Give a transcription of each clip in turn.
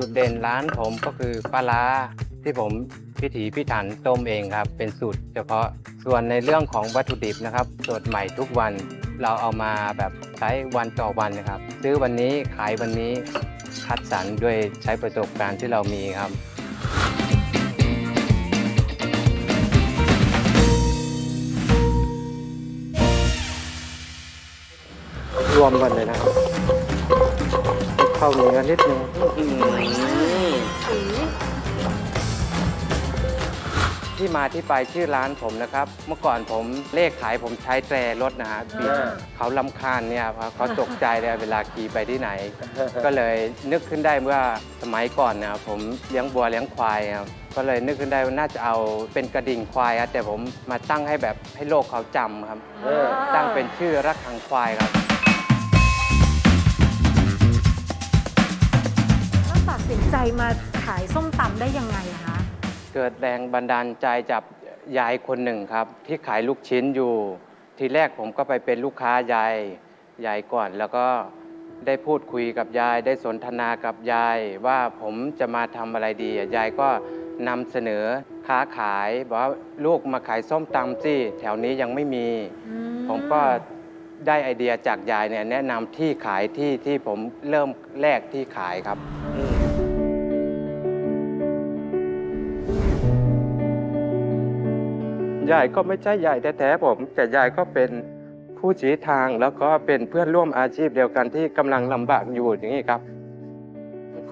จุดเด่นร้านผมก็คือปลาร้าที่ผมพิถีพิถันต้มเองครับ เป็นสูตรเฉพาะส่วนในเรื่องของวัตถุดิบนะครับสดใหม่ทุกวันเราเอามาแบบใช้วันต่อวันนะครับ ซื้อวันนี้ขายวันนี้คัดสรรด้วยใช้ประสบการณ์ที่เรามีครับรวมกันเลยนะครับ เข้าเนื้อนิดนึงที่มาที่ไปชื่อร้านผมนะครับ เมื่อก่อนผมเลขขายผมใช้แตรรถนะฮะบีบอ่าเขาลำคาญเนี่ยเขาตกใจเลยเวลาขี่ไปที่ไหน ก็เลยนึกขึ้นได้เมื่อสมัยก่อนนะครับผมเลี้ยงบัวเลี้ยงควายครับก็เลยนึกขึ้นได้ว่าน่าจะเอาเป็นกระดิ่งควายครับแต่ผมมาตั้งให้แบบให้โลกเขาจำครับเออตั้งเป็นชื่อรักขังควายครับ สินใจมาขายส้มตำได้ยังไงอะคะ เกิดแรงบันดาลใจจากยายคนหนึ่งครับ ที่ขายลูกชิ้นอยู่ ทีแรกผมก็ไปเป็นลูกค้ายายยายก่อน แล้วก็ได้พูดคุยกับยาย ได้สนทนากับยาย ว่าผมจะมาทำอะไรดีอะยายก็นำเสนอค้าขายบอกว่าลูกมาขายส้มตำสิแถวนี้ยังไม่มีผมก็ได้ไอเดียจากยายเนี่ยแนะนำที่ขายที่ที่ผมเริ่มแรกที่ขายครับ ยายก็ไม่ใช่ยายแท้ๆผม แต่ยายก็เป็นผู้ชี้ทางแล้วก็เป็นเพื่อนร่วมอาชีพเดียวกันที่กำลังลำบากอยู่อย่างนี้ครับ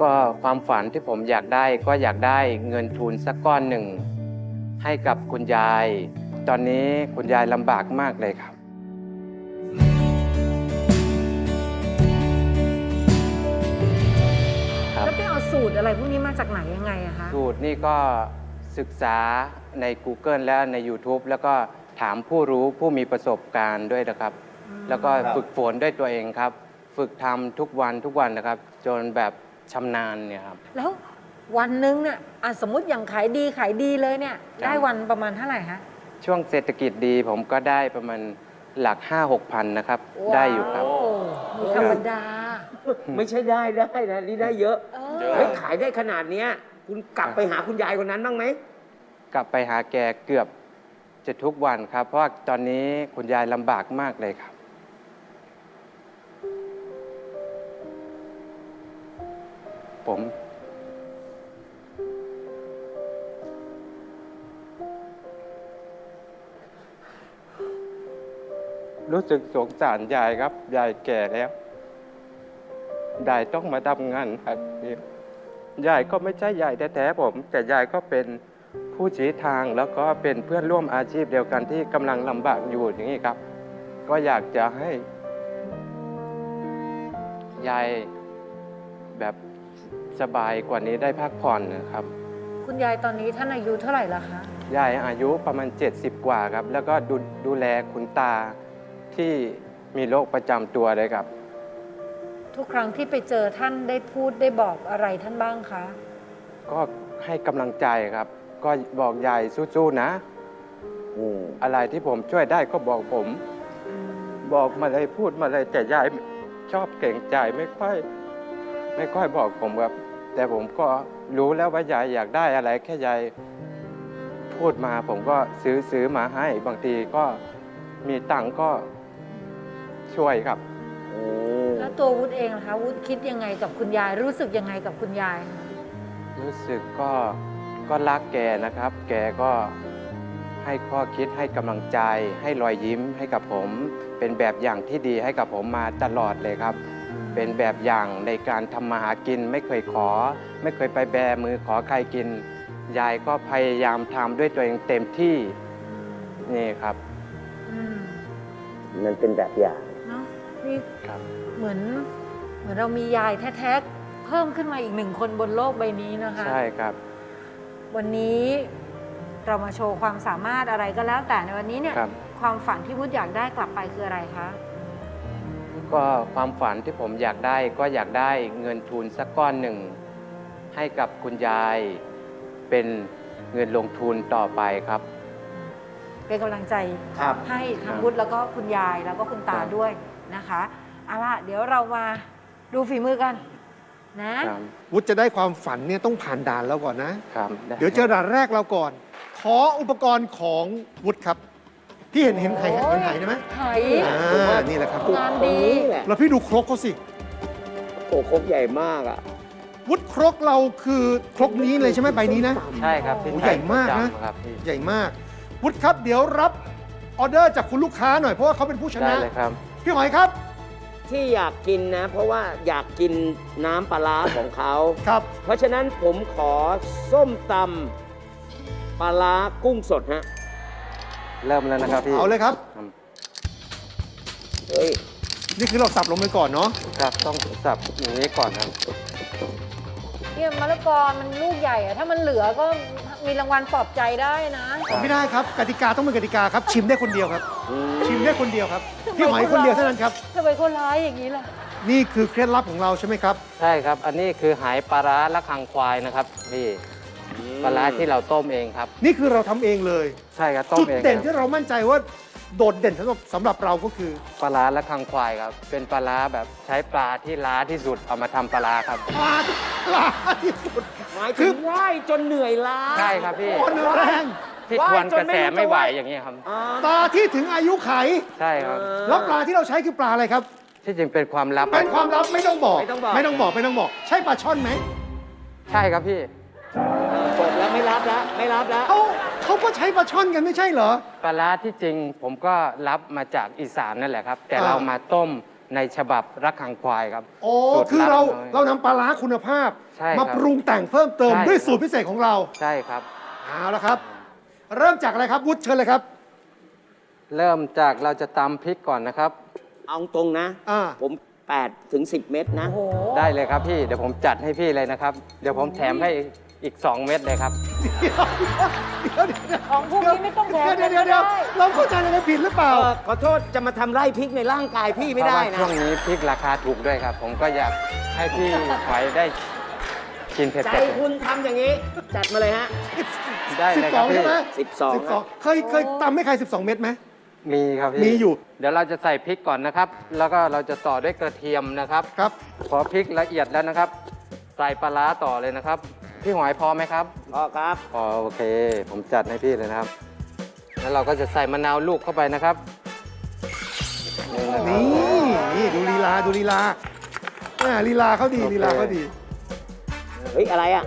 ก็ความฝันที่ผมอยากได้ก็อยากได้เงินทุนสักก้อนหนึ่ง ให้กับคุณยาย ตอนนี้คุณยายลำบากมากเลยครับครับแล้วไปเอาสูตรอะไรพวกนี้มาจากไหนยังไงอะคะสูตรนี่ก็ ศึกษาใน Google และใน YouTube แล้วก็ถามผู้รู้ผู้มีประสบการณ์ด้วยนะครับ แล้วก็ครับฝึกฝนด้วยตัวเองครับ ฝึกทำทุกวันทุกวันนะครับ จนแบบชำนาญเนี่ยครับ แล้ววันหนึงเนี่ยอะสมมติอย่างขายดีขายดีเลยเนี่ยครับได้วันประมาณเท่าไหร่คะช่วงเศรษฐกิจดีผมก็ได้ประมาณหลัก 5 6พันนะครับ ได้อยู่ครับว้าวไมีธรรมดา ไม่ใช่ได้ได้นะนี่ได้เยอะเอเยอะอเฮ้ยขายได้ขนาดเนี้ย คุณกลับไปหาคุณยายคนนั้นบ้างไหม กลับไปหาแกเกือบจะทุกวันครับ เพราะว่าตอนนี้คุณยายลำบากมากเลยครับ ผม รู้สึกสงสารยายครับ ยายแก่แล้ว ยายต้องมาทำงานครับยายก็ไม่ใช่ยายแท้ๆผม แต่ยายก็เป็นผู้ชี้ทางแล้วก็เป็นเพื่อนร่วมอาชีพเดียวกันที่กำลังลำบากอยู่อย่างนี้ครับ ก็อยากจะให้ ยายแบบสบายกว่านี้ได้พักผ่อนนะครับ คุณยายตอนนี้ท่านอายุเท่าไหร่ละคะ ยายอายุประมาณ 70 กว่าครับ แล้วก็ดูดูแลคุณตาที่มีโรคประจำตัวเลยครับ ทุกครั้งที่ไปเจอท่านได้พูดได้บอกอะไรท่านบ้างคะ ก็ให้กำลังใจครับ ก็บอกยายสู้ๆนะ อะไรที่ผมช่วยได้ก็บอกผม บอกมาเลยพูดมาเลยแต่ยายชอบเก่งใจไม่ค่อย ไม่ค่อยบอกผมครับ แต่ผมก็รู้แล้วว่ายายอยากได้อะไรแค่ยายพูดมาผมก็ซื้อซื้อมาให้ บางทีก็มีตังก็ช่วยครับอืม แล้วตัววุฒิเองนะคะวุฒิคิดยังไงกับคุณยาย รู้สึกยังไงกับคุณยายคะรู้สึกก็ก็รักแกนะครับ แกก็ให้ข้อคิดให้กำลังใจ ให้รอยยิ้มให้กับผม เป็นแบบอย่างที่ดีให้กับผมมาตลอดเลยครับ เป็นแบบอย่างในการทำมาหากินไม่เคยขอ ไม่เคยไปแบมือขอใครกิน ยายก็พยายามทำด้วยตัวเองเต็มที่นี่ครับอืมมันเป็นแบบอย่างเนาะนี่ ครับ เหมือนเหมือนเรามียายแท้ๆ เพิ่มขึ้นมาอีกหนึ่งคนบนโลกใบนี้นะคะ ใช่ครับ วันนี้เรามาโชว์ความสามารถอะไรก็แล้ว แต่ในวันนี้เนี่ย ครับ ความฝันที่วุฒิอยากได้กลับไปคืออะไรคะก็ความฝันที่ผมอยากได้ก็อยากได้เงินทุนสักก้อนหนึ่ง ให้กับคุณยายเป็นเงินลงทุนต่อไปครับ เป็นกำลังใจ ครับ ให้ทั้คงรับวุฒิแล้วก็คุณยายแล้วก็คุณตาครับ ด้วยนะคะ เอาล่ะเดี๋ยวเรามาดูฝีมือกัน นะ ครับวุฒิจะได้ความฝันเนี่ยต้องผ่านด่านเราก่อนนะ ครับไเดี๋ยวเจอด่านแรกเราก่อน ขออุปกรณ์ของวุฒิครับพี่เห็นเห็นไหเห็นไหได้ไหมไหอ่านี่แหละครับ งานดีตรงนี้แหละแล้วพี่ดูครกเขาสิ โอ้โหครกใหญ่มากอะวุฒิครกเราคือครกนี้เลยใช่ไหมใบนี้นะ ใช่ครับที่โอ้ใหญ่มากนะประจำครับพี่ใหญ่มาก วุฒิครับเดี๋ยวรับออเดอร์จากคุณลูกค้าหน่อยเพราะว่าเขาเป็นผู้ชได้นะ เลยครับพี่หอยครับ ที่อยากกินนะ เพราะว่าอยากกินน้ำปลาร้าของเขา ครับ เพราะฉะนั้นผมขอส้มตำปลาร้ากุ้งสดฮะ เริ่มแล้วนะครับพี่เอาเลยครับครับเฮ้ย นี่คือเราสับลงไปก่อนเนาะ ครับต้องสับอย่างนี้ก่อนครับ เนี่ยมะละกอมันลูกใหญ่อะถ้ามันเหลือก็ มีรางวัลปลอบใจได้นะไม่ได้ครับกติกาต้องเป็นกติกาครับ ชิมได้คนเดียวครับ ชิมได้คนเดียวครับพี่หอยคนเดียวเท่านั้นครับ ทำไมคนร้ายอย่างนี้ล่ะ นี่คือเคล็ดลับของเราใช่ไหมครับ ใช่ครับ อันนี้คือหายปลาร้าละคังควายนะครับพี่ ปลาร้าที่เราต้มเองครับ นี่คือเราทำเองเลยใช่ครับต้มจุดเองเด่นคที่รับเรามั่นใจว่าโดดเด่นสำหรับสำหรับเราก็คือ ปลาร้าละคังควายครับ เป็นปลาร้าแบบใช้ปลาที่ล้าที่สุดเอามาทำปลาร้าครับ ปลาปลาที่สุดหมายคืถึองว่ายจนเหนื่อยล้า ใช่ครับพี่อ่อนแรงที่ทวนกระแสไม่ไหวอย่างนี้ยครับอ่าปลาที่ถึงอายุไข ใช่ครับ แล้วปลาที่เราใช้คือปลาอะไรครับ ที่จริงเป็นความลับเป็นความลับไม่ต้องบอก ไม่ต้องบอก ไม่ต้องบอกไม่ต้องบอก ใช่ปลาช่อนไหม ใช่ครับพี่จบแล้วไม่ รับแล้วไม่รับแล้วเขาเขาก็ใช้ปลาช่อนกันไม่ใช่เหรอ ปลาร้าที่จริงผมก็รับมาจากอีสานนั่นแหละครับ แต่อ่า เรามาต้มในฉบับรักขังควายครับโอ้สูตรคือลับเราลย เรานำปลาร้าคุณภาพ ใช่ครับมาปรุงแต่งเพิ่มเติมใช่ ด้วยครับสูตรพิเศษของเราใช่ครับ เอาละครับ เริ่มจากอะไรครับวุฒิเชิญเลยครับเริ่มจากเราจะตำพริกก่อนนะครับ เอาตรงนะ อ่าผม8ถึง10 เม็ดนะโอ้โหได้เลยครับพี่ เดี๋ยวผมจัดให้พี่เลยนะครับ เดี๋ยวผมแถมให้ อีก 2 เม็ดเลยครับเดี๋ยวเดี๋ยวเดี๋ยวของพวกนี้ไม่ต้องแถมเดี๋ยวเดี๋ยวเดี๋ยวได้ เราเข้าใจอะไรผิดหรือเปล่าเออขอโทษจะมาทำไร่พริกในร่างกายพี่ไม่ได้เพนะ ราะว่าช่วงนี้พริกราคาถูกด้วยครับ ผมก็อยากให้พี่หอยได้กินเผ็ดใจๆคุณทำอย่างนี้ จัดมาเลยฮะได้เลยครับ12 พี่ใช่ไหม12 12เคยเคยตำให้ใคร 12 เม็ดไหม มีครับพี่มีอยู่ เดี๋ยวเราจะใส่พริกก่อนนะครับ แล้วก็เราจะต่อด้วยกระเทียมนะครับ ครับ พอพริกละเอียดแล้วนะครับ ใส่ปลาร้าต่อเลยนะครับ พี่หอยพอไหมครับพอครับ พอโอเค ผมจัดให้พี่เลยนะครับ แล้วเราก็จะใส่มะนาวลูกเข้าไปนะครับนี่นะครับนี่นี่ดูลีลาดูลีลาอ่าลีลาเขาดีโอเคลีลาเขาดี เฮ้ย อะไรอะ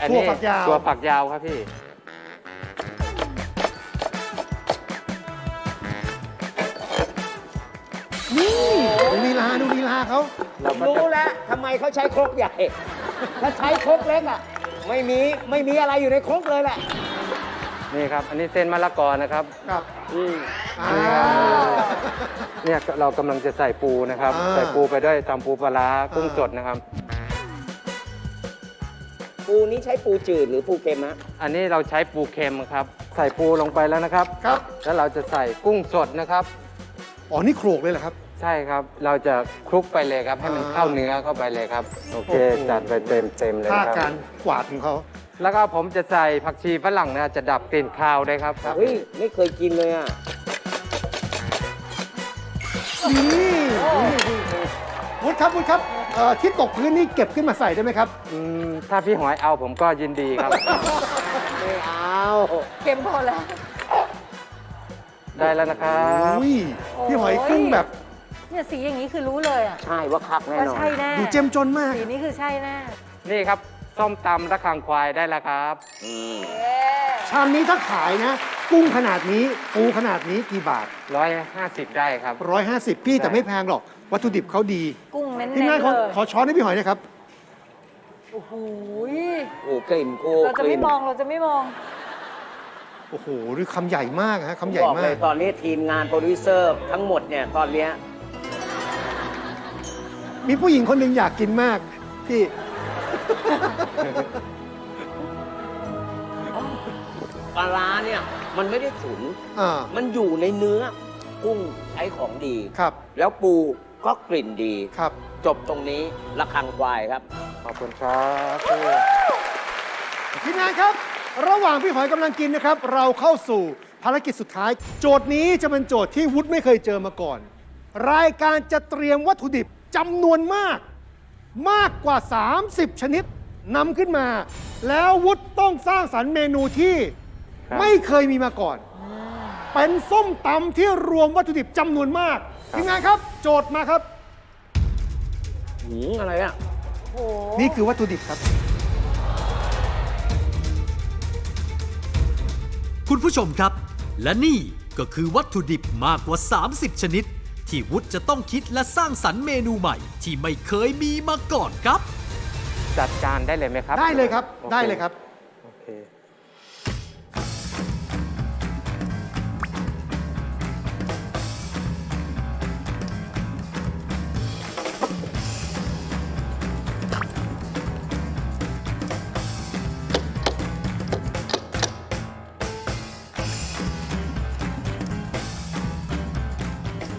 อันนี้ถั่วฝักยาว ตัวฝักยาวครับพี่ นี่ดูลีลาดูลีลาเขา เราก็จะรู้แล้วทำไมเขาใช้ครกใหญ่ ถ้าใช้ครกเล็กอะ ไม่มีไม่มีอะไรอยู่ในครกเลยแหละ นี่ครับ อันนี้เส้นมะละกอนะครับครับอืมอ่าเนี่ยเรากำลังจะใส่ปูนะครับ อ่า ใส่ปูไปด้วยตำปูปลาร้ากุ้งสดนะครับ ปูนี้ใช้ปูจืดหรือปูเค็มฮะอันนี้เราใช้ปูเค็มครับ ใส่ปูลงไปแล้วนะครับ ครับ แล้วเราจะใส่กุ้งสดนะครับ อ๋อ นี่โขลกเลยเหรอครับ ใช่ครับ เราจะคลุกไปเลยครับ ให้มันอ่าเข้าเนื้อเข้าไปเลยครับ โอเค โอ้โห จัดไปเต็มเต็มๆเลยท่าครัการบกวาดของเขาแล้วก็ผมจะใส่ผักชีฝรั่งนะจะดับกลิ่นคาวได้วยครับเฮ้ยไม่เคยกินเลยอะนี่วุฒิครับวุฒิครับเอ่อที่ตกพื้นนี่เก็บขึ้นมาใส่ได้ไหมครับ อืมถ้าพี่หอยเอาผมก็ยินดีครับ ไม่เอาเค็มพอแล้ว ได้แล้วนะครับ อุ้ยพี่หอยกุ้งแบบ เนี่ยสีอย่างนี้คือรู้เลยอะใช่ว่าคักแน่ว่านอน ใช่แน่ดูเจ้มจนมาก สีนี้คือใช่แน่นี่ครับส้มตำระคังควายได้แล้วครับอืมชามนี้ถ้าขายนะ กุ้งขนาดนี้ปูขนาดนี้กี่บาท 150 ได้ครับ 150 พี่แต่ไม่แพงหรอก วัตถุดิบเขาดีกุ้งเน้นๆพี่นายขอเลยขอช้อนให้พี่หอยนะครับ โอ้โหโอ้กลิ่นกูเราจะกไม่ลิ่นมองเราจะไม่มอง โอ้โหนี่คำใหญ่มากฮะคำใหญ่บอกมาเลก ยตอนนี้ทีมงานโปรดิวเซอร์ทั้งหมดเนี่ยตอนเนี้ย มีผู้หญิงคนหนึ่งอยากกินมาก พี่ ปลาร้าเนี่ย มันไม่ได้ฉุน อ่า มันอยู่ในเนื้อ กุ้งใช้ของดี ครับ แล้วปูก็กลิ่นดี ครับ จบตรงนี้ระคังควายครับ ขอบคุณครับพี่ทีมงานครับ ระหว่างพี่หอยกำลังกินนะครับ เราเข้าสู่ภารกิจสุดท้าย โจทย์นี้จะเป็นโจทย์ที่วุฒิไม่เคยเจอมาก่อน รายการจะเตรียมวัตถุดิบ จำนวนมากมากกว่า 30 ชนิดนำขึ้นมา แล้ววุฒิต้องสร้างสรรค์เมนูที่ครับไม่เคยมีมาก่อน เป็นส้มตำที่รวมวัตถุดิบจำนวนมากทีมงานครับ โจทย์มาครับ หืมอะไรอะโอ้โหนี่คือวัตถุดิบครับ คุณผู้ชมครับ และนี่ก็คือวัตถุดิบมากกว่า 30 ชนิด ที่วุฒิจะต้องคิดและสร้างสรรค์เมนูใหม่ ที่ไม่เคยมีมาก่อนครับ จัดจานได้เลยไหมครับได้เลยครับ โอได้เลยครับ โอเค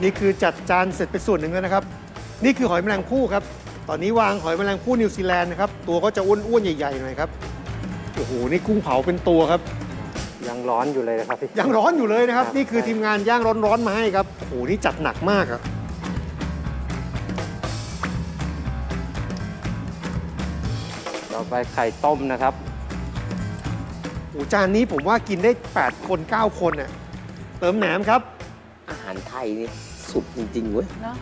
นี่คือจัดจานเสร็จไปส่วนหนึ่งแล้วนะครับ นี่คือหอยแมลงภู่ครับ ตอนนี้วางหอยแมลงภู่นิวซีแลนด์นะครับ ตัวก็จะอ้วนๆใหญ่ๆหน่อยครับ โอ้โห นี่กุ้งเผาเป็นตัวครับ ยังร้อนอยู่เลยนะครับพี่ ยังร้อนอยู่เลยนะครับ ครับ นี่คือทีมงานย่างร้อนๆมาให้ครับ โอ้โห นี่จัดหนักมากครับ ต่อไปไข่ต้มนะครับ โอ้จานนี้ผมว่ากินได้ 8 คน 9 คนน่ะ เติมแหนมครับ อาหารไทยนี่ สุดจริงๆเว้ย เนอะ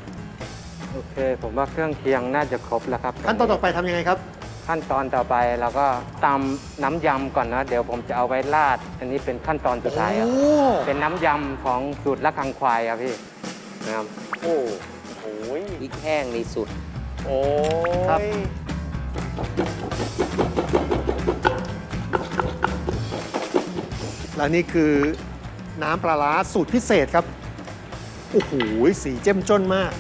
โอเค ผมว่าเครื่องเคียงน่าจะครบแล้วครับขั้นตอนต่อไปทำยังไงครับ ขั้นตอนต่อไปเราก็ตำน้ำยำก่อนนะ เดี๋ยวผมจะเอาไว้ราด อันนี้เป็นขั้นตอนสุดท้ายครับโอ้เป็นน้ำยำของสูตรละคังควายครับพี่นะครับโอ้โหพริกแห้งนี่สุด โอ้ครับ ยและนี่คือน้ำปลาร้าสูตรพิเศษครับ โอ้โหสีเจ้มจ้นมาก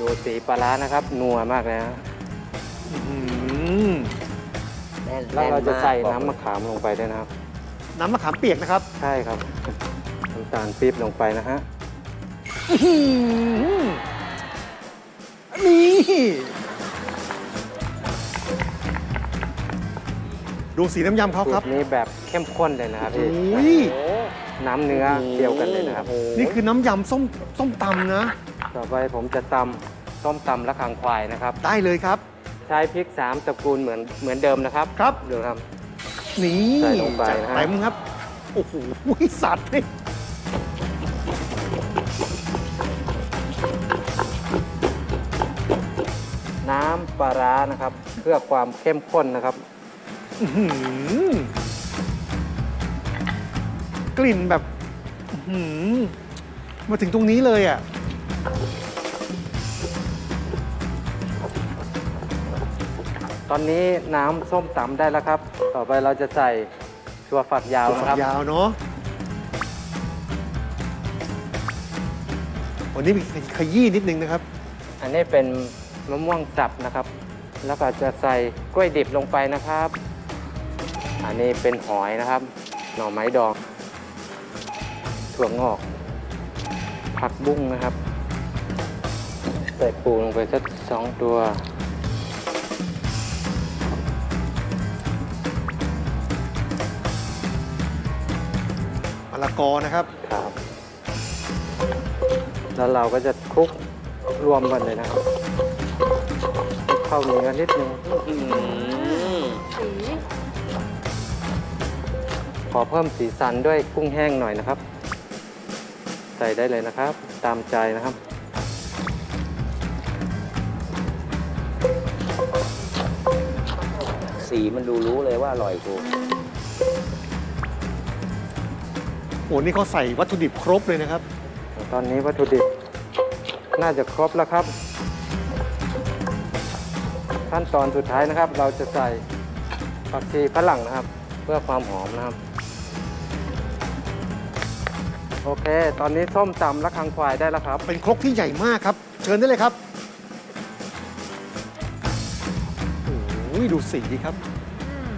ดูสีปลาร้านะครับ นัวมากเลยนะอื้อหือแน่นแล้วเราจะใส่แกน้ำมะขามลงไปด้วยนะครับ น้ำมะขามเปียกนะครับใช่ครับน้ำตาลปี๊บลงไปนะฮะอื้อหือนี่ดูสีน้ำยำเขาสูครับ ตรนี้แบบเข้มข้นเลยนะครับโอ้พี่ยโอ้ น้ำเนื้อเดียวกันเลยนะครับโอ้โหนี่คือน้ำยำส้มส้มตำนะ ต่อไปผมจะตำส้มตำละคังควายนะครับ ได้เลยครับ ใช้พริกสามตระกูลเหมือนเหมือนเดิมนะครับครับ ดูครับ นี่ใส่ลงไปจัดนะฮะ เต็มครับ โอ้โหสัตว์นี่น้ำปลาร้านะครับ เพื่อความเข้มข้นนะครับ อื้อหือ กลิ่นแบบอื้อหือมาถึงตรงนี้เลยอะ ตอนนี้น้ำส้มตำได้แล้วครับ ต่อไปเราจะใส่ถั่วฝักยาวตัวนะฝัครักบยาวเนาะวันนี้มีขยี้นิดนึงนะครับ อันนี้เป็นมะม่วงสับนะครับ แล้วก็จะใส่กล้วยดิบลงไปนะครับ อันนี้เป็นหอยนะครับ หน่อไม้ดอง ถั่วงอก ผักบุ้งนะครับใส่ปูลงไปสักสองตัวมะละกอนะครับครับ แล้วเราก็จะคลุกรวมกันเลยนะครับคลุกเข้าเนื้อนิดนึงอืมสีขอเพิ่มสีสันด้วยกุ้งแห้งหน่อยนะครับใส่ได้เลยนะครับ ตามใจนะครับสีมันดูรู้เลยว่าอร่อยกูโอ้นี่เขาใส่วัตถุดิบครบเลยนะครับ ตอนนี้วัตถุดิบน่าจะครบแล้วครับ ขั้นตอนสุดท้ายนะครับ เราจะใส่ผักชีฝรั่งนะครับ เพื่อความหอมนะครับ โอเค ตอนนี้ส้มตำและคังควายได้แล้วครับ เป็นครกที่ใหญ่มากครับ เชิญได้เลยครับโอ้ยดูสีครับ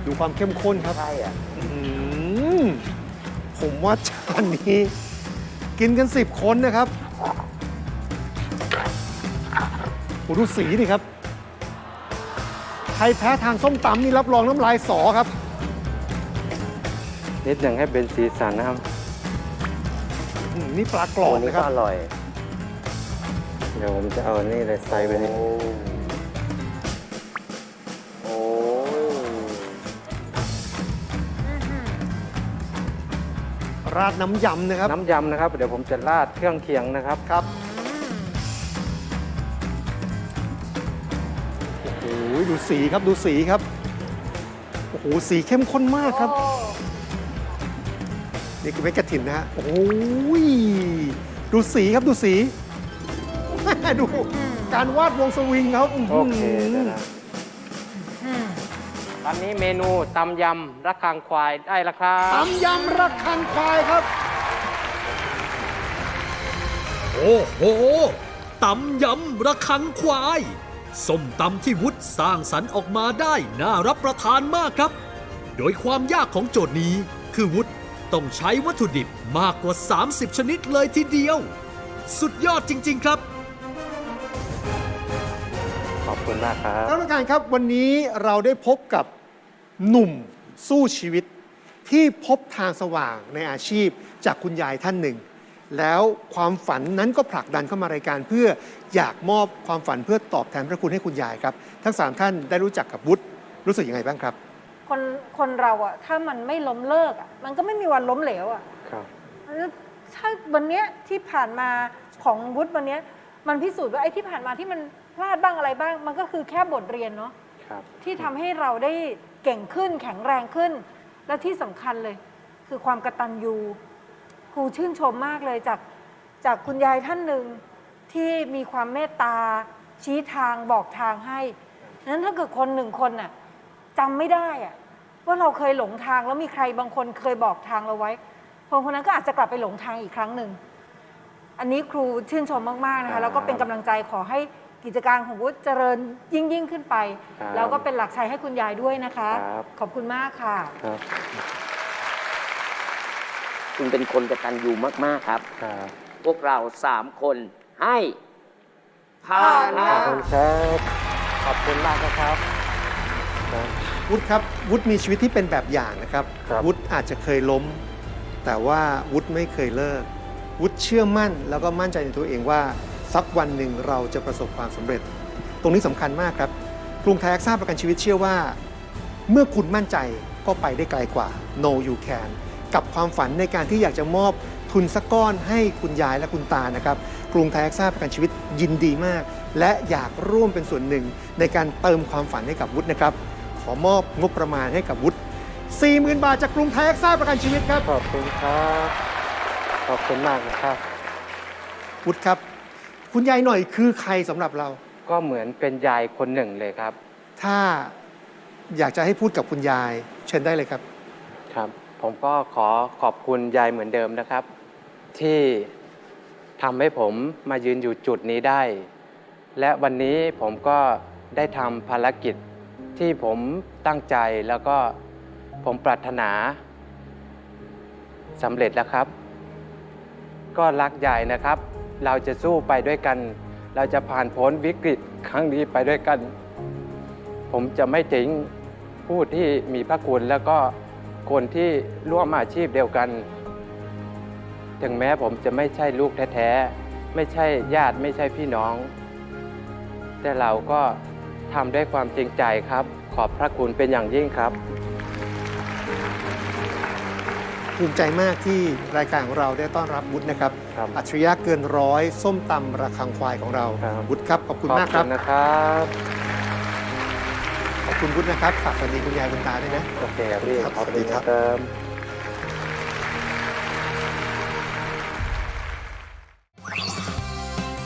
ดูความเข้มข้นครับใช่อะอืมผมว่าจานนี้ กินกันสิบคนนะครับโอ้ดูสีนี่ครับ ใครแพ้ทางส้มตำนี่รับรองน้ำลายสอครับ นิดหนึ่งให้เป็นสีสันนะครับอืม นี่ปลากรอบนี้ะครับอร่อย เดี๋ยวผมจะเอานี่ใส่ไปนี่ราดน้ำยำนะครับ น้ำยำนะครับ เดี๋ยวผมจะราดเครื่องเคียงนะครับครับโอ้โหดูสีครับดูสีครับ โอ้โหสีเข้มข้นมากครับ นี่คือเม็ดกระถินนะฮะ โอ้ย ดูสีครับดูสี ดูการวาดวงสวิงครับโอเคเดี๋ยวนะอืมตอนนี้เมนูตำยำระคังควายได้แล้วครับ ตำยำระคังควายครับ โอ้โหตำยำระคังควายส้มตำที่วุฒิสร้างสรรค์ออกมาได้น่ารับประทานมากครับ โดยความยากของโจทย์นี้คือวุฒิ ต้องใช้วัตถุดิบมากกว่า 30 ชนิดเลยทีเดียว สุดยอดจริง ๆ ครับ ขอบคุณมากครับ ท่านผู้การครับวันนี้เราได้พบกับหนุ่มสู้ชีวิตที่พบทางสว่างในอาชีพจากคุณยายท่านหนึ่ง แล้วความฝันนั้นก็ผลักดันเข้ามารายการเพื่ออยากมอบความฝันเพื่อตอบแทนพระคุณให้คุณยายครับ ทั้งสามท่านได้รู้จักกับวุฒิรู้สึกยังไงบ้างครับ คนคนเราอะถ้ามันไม่ล้มเลิกอะมันก็ไม่มีวันล้มเหลวอะครับแล้วถ้าวันเนี้ยที่ผ่านมาของวุฒิวันเนี้ยมันพิสูจน์ว่าไอ้ที่ผ่านมาที่มันพลาดบ้างอะไรบ้าง มันก็คือแค่บทเรียนเนาะครับที่ทำให้เราได้เก่งขึ้นแข็งแรงขึ้น และที่สำคัญเลย คือความกระตันยูครูชื่นชมมากเลยจากจากคุณยายท่านหนึ่งที่มีความเมตตาชี้ทางบอกทางให้นั้นถ้าเกิดคนหนึ่งคนน่ะ จำไม่ได้อะว่าเราเคยหลงทางแล้วมีใครบางคนเคยบอกทางเราไว้คนคนนั้นก็อาจจะกลับไปหลงทางอีกครั้งหนึ่ง อันนี้ครูชื่นชมมากๆนะครัคะบแล้วก็เป็นกำลังใจขอให้กิจการของวุฒิเจริญยิ่งยิ่งขึ้นไป ครับแล้วก็เป็นหลักชัยให้คุณยายด้วยนะคะ ครับ ขอบคุณมากค่ะ ครับคุณเป็นคนกตัญญูมากๆครับ ครับพวกเราสามคนให้ผ่านผ่านขนะอบคุณครับ ขอบคุณมากนะครับครับ วุฒิครับวุฒิมีชีวิตที่เป็นแบบอย่างนะครับ ครับ วุฒิอาจจะเคยล้ม แต่ว่าวุฒิไม่เคยเลิก วุฒิเชื่อมั่นแล้วก็มั่นใจในตัวเองว่าสักวันหนึ่งเราจะประสบความสำเร็จ ตรงนี้สำคัญมากครับกรุงไทยอักษาประกันชีวิตเชื่อว่า เมื่อคุณมั่นใจก็ไปได้ไกลกว่า No you can กับความฝันในการที่อยากจะมอบทุนสักก้อนให้คุณยายและคุณตานะครับ กรุงไทยอักษาประกันชีวิตยินดีมาก และอยากร่วมเป็นส่วนหนึ่งในการเติมความฝันให้กับวุฒินะครับข อมอบงบประมาณให้กับวุฒิ40,000 บาทจากกรุงไทยอักษาประกันชีวิตครับ ขอบคุณครับ ขอบคุณมากนะครับ วุฒิครับ คุณยายหน่อยคือใครสำหรับเรา ก็เหมือนเป็นยายคนหนึ่งเลยครับ ถ้าอยากจะให้พูดกับคุณยาย เชิญได้เลยครับ ครับ ผมก็ขอขอบคุณยายเหมือนเดิมนะครับ ที่ทำให้ผมมายืนอยู่จุดนี้ได้ และวันนี้ผมก็ได้ทำภารกิจ ที่ผมตั้งใจแล้วก็ผมปรารถนาสำเร็จแล้วครับ ก็รักยายนะครับ เราจะสู้ไปด้วยกัน เราจะผ่านพ้นวิกฤตครั้งนี้ไปด้วยกัน ผมจะไม่ทิ้งผู้ที่มีพระคุณแล้วก็คนที่ร่วมอาชีพเดียวกัน ถึงแม้ผมจะไม่ใช่ลูกแท้ๆ ไม่ใช่ญาติไม่ใช่พี่น้อง แต่เราก็ ทำด้วยความจริงใจครับ ขอบพระคุณเป็นอย่างยิ่งครับ ภูมิใจมากที่รายการของเราได้ต้อนรับวุฒินะครับ ครับอัจฉริยะเกินร้อย ส้มตำระคังควายของเราครับ วุฒิครับ ขอบคุณขอบมากครับคุณนะครับ ขอบคุณวุฒินะครับ ฝากสวัสดีคุณยายคุณตาด้วยนะ โอเคครับพี่ครับขอบสวัสดีคุณครับ ครับ